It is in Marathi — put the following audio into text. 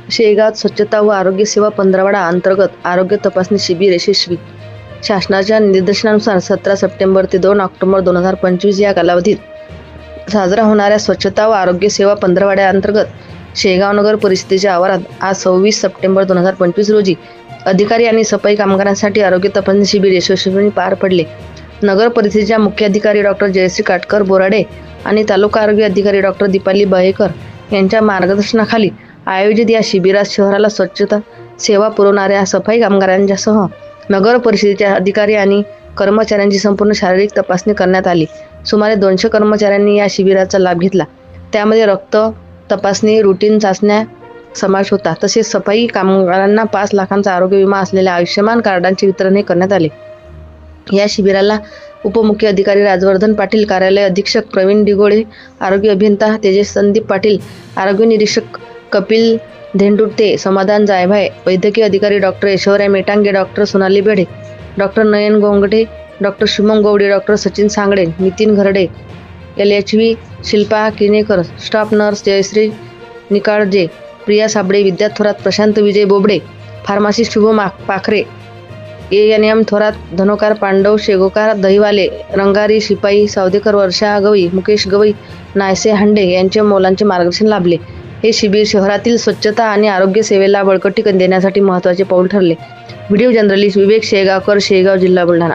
शेगावात स्वच्छता व आरोग्य सेवा पंधरवडा अंतर्गत आरोग्य तपासणी शिबिर यशस्वी शासनाच्या निर्देशनानुसार सतरा सप्टेंबर ते दोन ऑक्टोबर दोन हजार पंचवीस या कालावधीत साजरा होणाऱ्या स्वच्छता व आरोग्य सेवा पंधरवड्या अंतर्गत शेगाव नगर परिषदेच्या आवारात आज सव्वीस सप्टेंबर दोन हजार पंचवीस रोजी अधिकारी आणि सफाई कामगारांसाठी आरोग्य तपासणी शिबिर यशस्वीपणे पार पडले. नगर परिषदेच्या मुख्याधिकारी डॉक्टर जयश्री काटकर बोराडे आणि तालुका आरोग्य अधिकारी डॉक्टर दीपाली बहेकर यांच्या मार्गदर्शनाखाली आयोजित या शिबिरात शहराला स्वच्छता सेवा पुरवणाऱ्या सफाई कामगारांच्यासह नगर परिषदेच्या अधिकारी आणि कर्मचाऱ्यांची संपूर्ण शारीरिक तपासणी करण्यात आली. सुमारे दोनशे कर्मचाऱ्यांनी या शिबिराचा लाभ घेतला. त्यामध्ये रक्त तपासणी रुटीन चाचण्या समावेश होता. तसेच सफाई कामगारांना पाच लाखांचा आरोग्य विमा असलेल्या आयुष्यमान कार्डांचे वितरणही करण्यात आले. या शिबिराला उपमुख्य अधिकारी राजवर्धन पाटील कार्यालय अधीक्षक प्रवीण दिगोळे आरोग्य अभियंता तेजस संदीप पाटील आरोग्य निरीक्षक कपिल धेंडुर्ते समाधान जायभाय वैद्यकीय अधिकारी doctor Aishwarya Metange doctor Sonali Bedhe doctor Nayan Gongate doctor Shubham Gawade doctor Sachin Sangade Nitin Gharde L H V Shilpa Kinekar staff nurse Jayashree Nikalje Priya Sable Vidya Thorat Prashant Vijay Bobde pharmacist Shubham Pakhare A N M Thorat Dhanokar Pandav Shegokar Dahiwale Rangari शिपाई सावदेकर वर्षा गवई मुकेश गवई नायसे हांडे यांच्या मोलांचे मार्गदर्शन लाभले. हे शिबिर शहरातील स्वच्छता आणि आरोग्य सेवेला बळकटीकरण देण्यासाठी महत्त्वाचे पाऊल ठरले. व्हिडिओ जर्नलिस्ट विवेक शेगावकर शेगाव जिल्हा बुलढाणा.